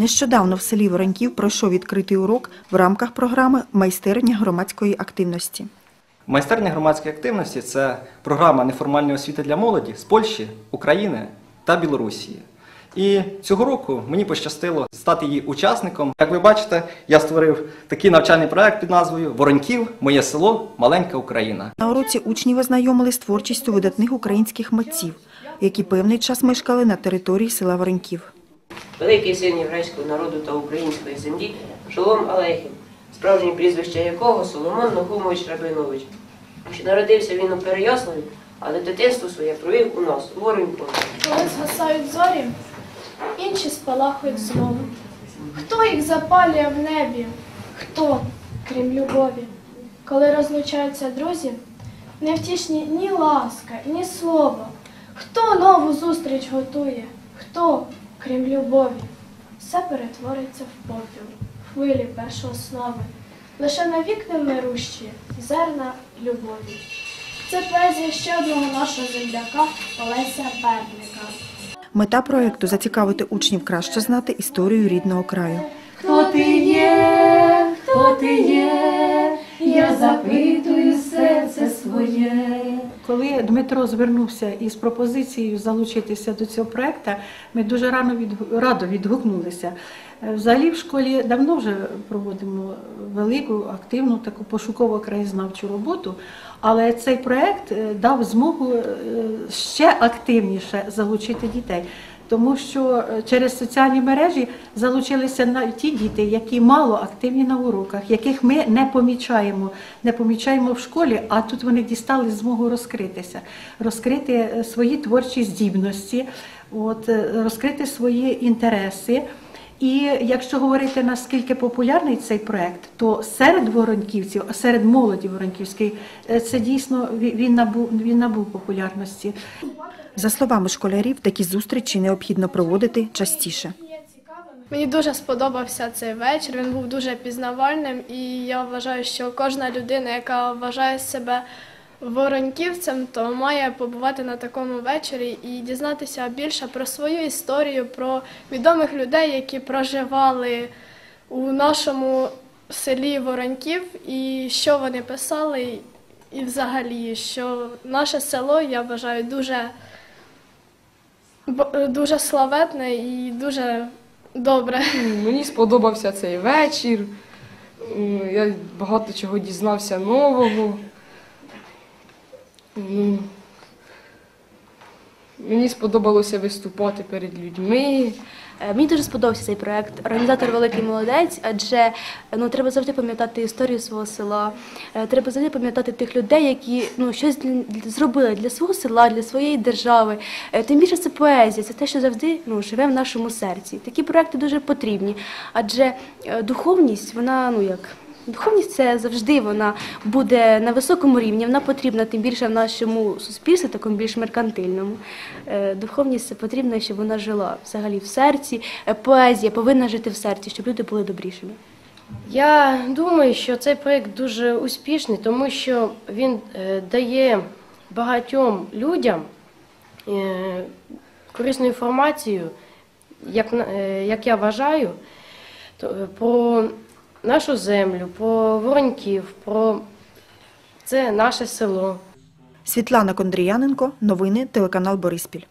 Нещодавно в селі Вороньків пройшов відкритий урок в рамках програми Майстерня громадської активності. Майстерня громадської активності це програма неформальної освіти для молоді з Польщі, України та Білорусі. І цього року мені пощастило стати її учасником. Як ви бачите, я створив такий навчальний проект під назвою Вороньків Моє село Маленька Україна. На уроці учнів ознайомили з творчістю видатних українських митців, які певний час мешкали на території села Вороньків. Великий син єврейського народу та української землі Шолом Алехін, справжнє прізвище якого Соломон Нахумович Рабинович. Що народився він у Переяславі, але дитинство своє провів у нас, у Вороньку. Коли згасають зорі, інші спалахують знову. Хто їх запалює в небі? Хто, крім любові? Коли розлучаються друзі, невтішні ні ласка, ні слово. Хто нову зустріч готує? Хто, крім любові? Все перетвориться в попіл, в хвилі першооснови. Лише навік не вмирущі зерна любові. Це поезія ще одного нашого земляка Олеся Берника. Мета проєкту зацікавити учнів краще знати історію рідного краю. Хто ти є, хто ти є, я запитую. Коли Дмитро звернувся із пропозицією залучитися до цього проекту, ми дуже рано від, радо відгукнулися. Е, Взагалі в школі давно вже проводимо велику, активну таку пошуково краєзнавчу роботу, але цей проект е, дав змогу е, ще активніше залучити дітей. Тому що е, через соціальні мережі залучилися на ті діти, які мало активні на уроках, яких ми не помічаємо, не помічаємо в школі, а тут вони дістали змогу розкритися, розкрити е, свої творчі здібності, от, е, розкрити свої інтереси. І якщо говорити наскільки популярний цей проект, то серед вороньківців, серед молоді вороньківської, е, це дійсно він набув він набув популярності. За словами школярів, такі зустрічі необхідно проводити частіше. Мені дуже сподобався цей вечір. Він був дуже пізнавальним, і я вважаю, що кожна людина, яка вважає себе вороньківцем, то має побувати на такому вечорі і дізнатися більше про свою історію, про відомих людей, які проживали у нашому селі Вороньків, і що вони писали, і взагалі, що наше село, я вважаю, дуже, дуже славетне і дуже добре. Мені сподобався цей вечір. Я багато чого дізнався нового. Мені сподобалося виступати перед людьми. Е, Мені дуже сподобався цей проект. Організатор великий молодець, адже ну треба завжди пам'ятати історію свого села. Е, Треба завжди пам'ятати тих людей, які ну щось для- зробили для свого села, для своєї держави. Е, Тим більше це поезія, це те, що завжди ну живе в нашому серці. Такі проекти дуже потрібні, адже духовність, вона ну як. Духовність це завжди вона буде на високому рівні, вона потрібна тим більше в нашому суспільстві, такому більш меркантильному. Е, Духовність це потрібно, щоб вона жила взагалі в серці. Е, Поезія повинна жити в серці, щоб люди були добрішими. Я думаю, що цей проєкт дуже успішний, тому що він е, дає багатьом людям корисну інформацію, як, я вважаю, про нашу землю, про вороньків, про це наше село. Світлана Кондріяненко, новини, телеканал Бориспіль.